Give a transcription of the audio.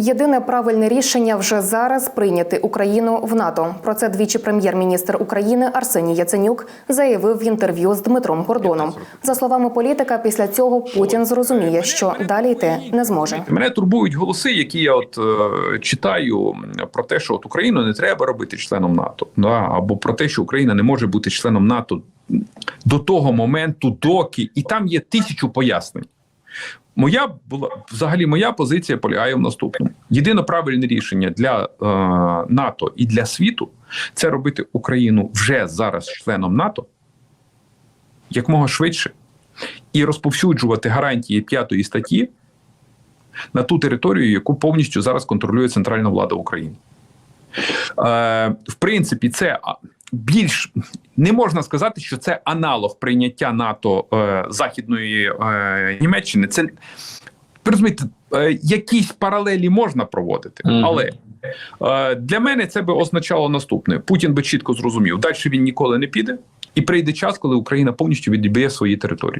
Єдине правильне рішення вже зараз прийняти Україну в НАТО. Про це двічі прем'єр-міністр України Арсеній Яценюк заявив в інтерв'ю з Дмитром Гордоном. За словами політика, після цього Путін зрозуміє, що далі йти не зможе. Мене турбують голоси, які я от е, читаю про те, що от Україну не треба робити членом НАТО, да, або про те, що Україна не може бути членом НАТО до того моменту, доки і там є тисячу пояснень. Моя була взагалі моя позиція полягає в наступному: єдине правильне рішення для е, НАТО і для світу це робити Україну вже зараз членом НАТО якмога швидше і розповсюджувати гарантії п'ятої статті на ту територію, яку повністю зараз контролює центральна влада України. Е, в принципі, це більш не можна сказати, що це аналог прийняття НАТО е, Західної е, Німеччини. Це розумієте, е, якісь паралелі можна проводити, Мгм. але е, для мене це би означало наступне: Путін би чітко зрозумів, далі він ніколи не піде, і прийде час, коли Україна повністю відіб'є свої території.